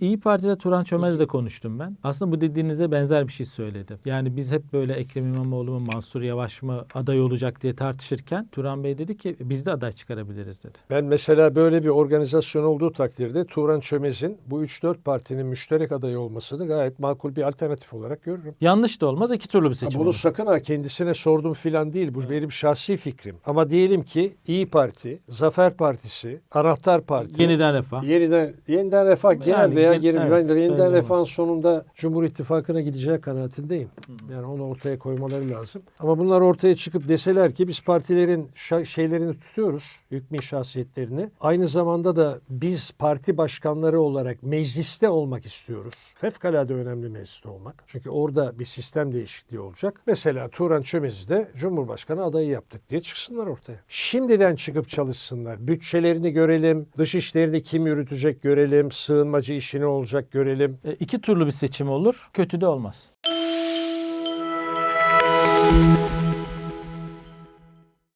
İyi Parti'de Turan Çömez'le konuştum ben. Aslında bu dediğinize benzer bir şey söyledi. Yani biz hep böyle Ekrem İmamoğlu mu Mansur Yavaş mı aday olacak diye tartışırken Turan Bey dedi ki biz de aday çıkarabiliriz dedi. Ben mesela böyle bir organizasyon olduğu takdirde Turan Çömez'in bu 3-4 partinin müşterek adayı olmasını gayet makul bir alternatif olarak görürüm. Yanlış da olmaz iki türlü bir seçim bunu olur. sakın ha kendisine sordum filan değil. Bu benim şahsi fikrim. Ama diyelim ki İyi Parti, Zafer Partisi, Anahtar Parti, Yeniden refah. yeniden yeniden refah genel Yani veya gen- geri evet, ben de yeniden refahın sonunda Cumhur İttifakı'na gideceği kanaatindeyim. Yani onu ortaya koymaları lazım. Ama bunlar ortaya çıkıp deseler ki biz partilerin şeylerini tutuyoruz, hükmü şahsiyetlerini. Aynı zamanda da biz parti başkanları olarak mecliste olmak istiyoruz. Fevkalade önemli mecliste olmak. Çünkü orada bir sistem değişikliği olacak. Mesela Turan Çömez'i de Cumhurbaşkanı adayı yaptık diye çıksınlar ortaya. Şimdiden çıkıp çalışsınlar. Bütçelerini görelim, dış işlerini kim yürütecek görelim, sığınmacı işini olacak görelim. E, iki türlü bir seçim olur. Kötü de olmaz.